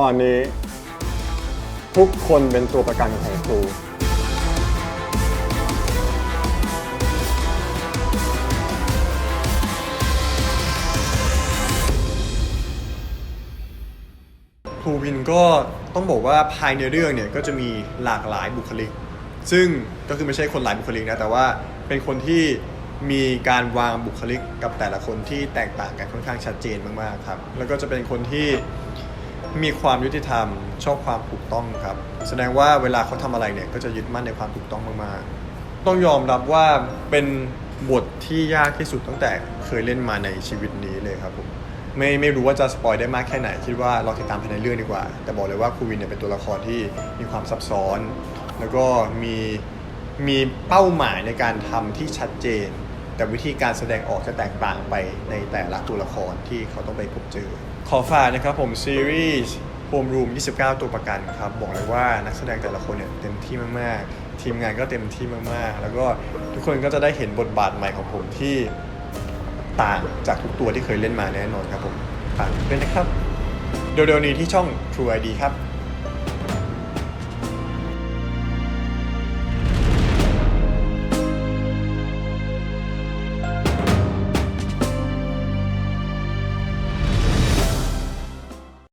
ตอนนี้ ทุกคนเป็นตัวประกันของครู ครูวินก็ต้องบอกว่าภายในเรื่องเนี่ยก็จะมีหลากหลายบุคลิก ซึ่งก็คือไม่ใช่คนหลายบุคลิกนะ แต่ว่าเป็นคนที่มีการวางบุคลิกกับแต่ละคนที่แตกต่างกันค่อนข้างชัดเจนมากๆครับ แล้วก็จะเป็นคนที่ มีความยุติธรรม ชอบความถูกต้องครับ แสดงว่าเวลาเขาทำอะไรเนี่ยก็จะยึดมั่นในความถูกต้องมากๆ ต้องยอมรับว่าเป็นบทที่ยากที่สุดตั้งแต่เคยเล่นมาในชีวิตนี้เลยครับผมไม่ไม่รู้ว่าจะสปอยได้มากแค่ไหน คิดว่าเราติดตามภายในเรื่องดีกว่า แต่บอกเลยว่าครูวินเนี่ยเป็นตัวละครที่มีความซับซ้อน แล้วก็มีมีเป้าหมายในการทำที่ชัดเจน แต่วิธีการแสดงออกจะแตกต่างไปในแต่ละตัวละครที่เขาต้องไปพบเจอ ขอฝากนะครับผมซีรีส์ Home Room 29 ตัวประกันครับ บอกเลยว่านักแสดงแต่ละคนเนี่ยเต็มที่มากๆ ทีมงานก็เต็มที่มากๆ แล้วก็ทุกคนก็จะได้เห็นบทบาทใหม่ของผมที่ต่างจากทุกตัวที่เคยเล่นมาแน่นอนครับผมฝากด้วยนะครับเดี๋ยวๆนี้ที่ช่อง True ID ครับ